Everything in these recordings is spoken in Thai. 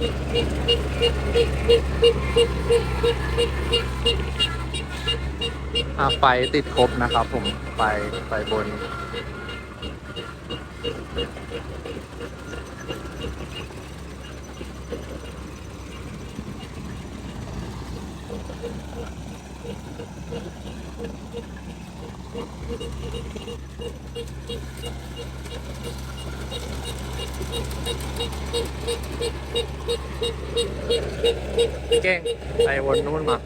อะไฟติดครบนะครับผมไฟไฟบน เก่งไปวนนู่นมา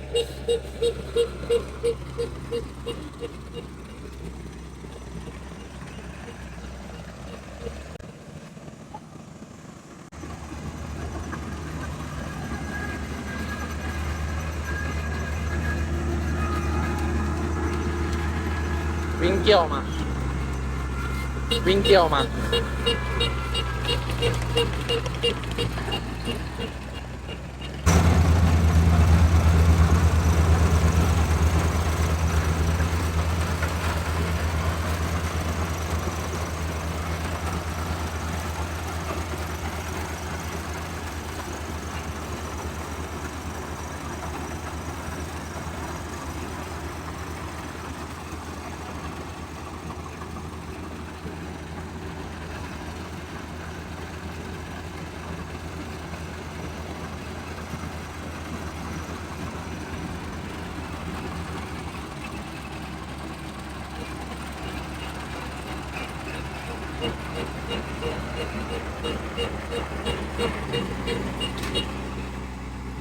งเกี่ยวมา วิ่งเกี่ยวมา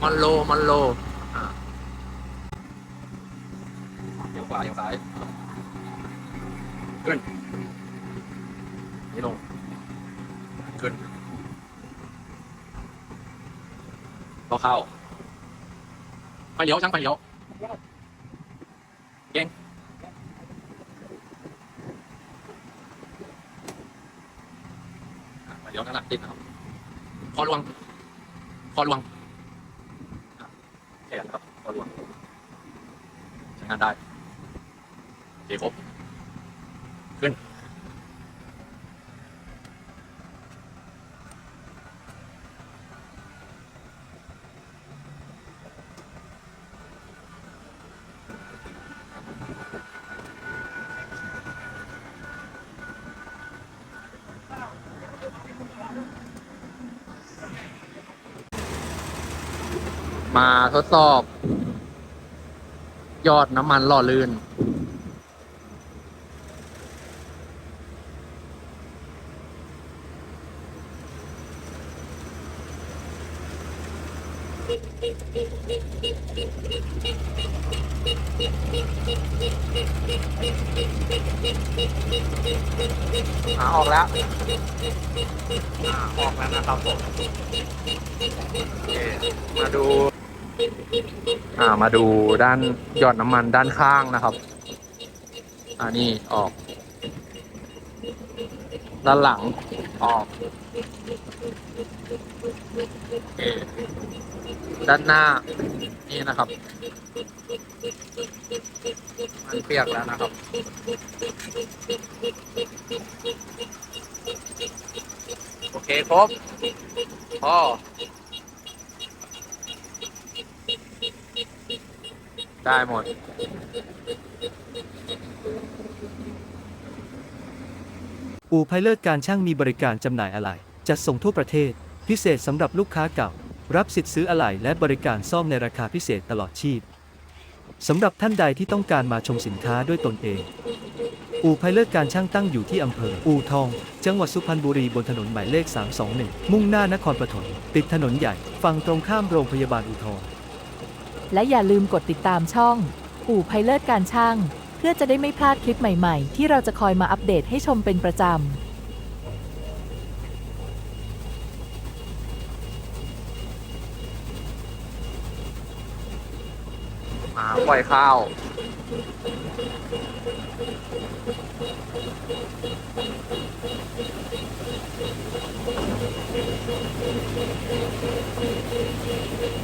มันโลมันโลอะเดี๋ยวขวาเดี๋ยวซ้ายขึ้นนี่ลงขึ้นก็เข้าไปเลี้ยวช่างไปเลี้ยวเก่งอะไป เดี๋ยวนั่งหละติดนะครับ คอลวง คอลวงแขนครับขอลวง ใช้งานได้โอเคครบขึ้น มาทดสอบ ยอดน้ำมันหล่อลื่น อ่าออกแล้วอ่าออกแล้วนะครับผมโอเคมาดู อ่ามาดูด้านหยอดน้ำมันด้านข้างนะครับ อ่านี่ออก ด้านหลังออกโอเคด้านหน้า นี่นะครับ มันเปียกแล้วนะครับโอเคครบพอ ได้หมด อู่ไพเลิศการช่างมีบริการจำหน่ายอะไหล่จัดส่งทั่วประเทศ พิเศษสำหรับลูกค้าเก่า รับสิทธิ์ซื้ออะไหล่และบริการซ่อมในราคาพิเศษตลอดชีพสำหรับท่านใดที่ต้องการมาชมสินค้าด้วยตนเอง อู่ไพเลิศการช่างตั้งอยู่ที่อำเภอ อู่ทอง จังหวัดสุพรรณบุรีบนถนนหมายเลข 321 มุ่งหน้านครปฐมติดถนนใหญ่ ฝั่งตรงข้ามโรงพยาบาลอู่ทอง และอย่าลืมกดติดตามช่อง อู่ไพเลิศการช่าง เพื่อจะได้ไม่พลาดคลิปใหม่ๆ ที่เราจะคอยมาอัปเดตให้ชมเป็นประจำมาปล่อยข้าวอ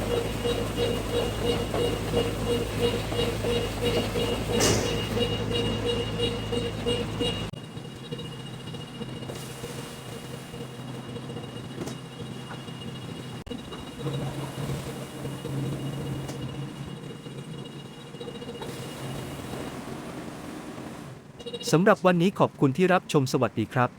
สำหรับวันนี้ขอบคุณที่รับชมสวัสดีครับ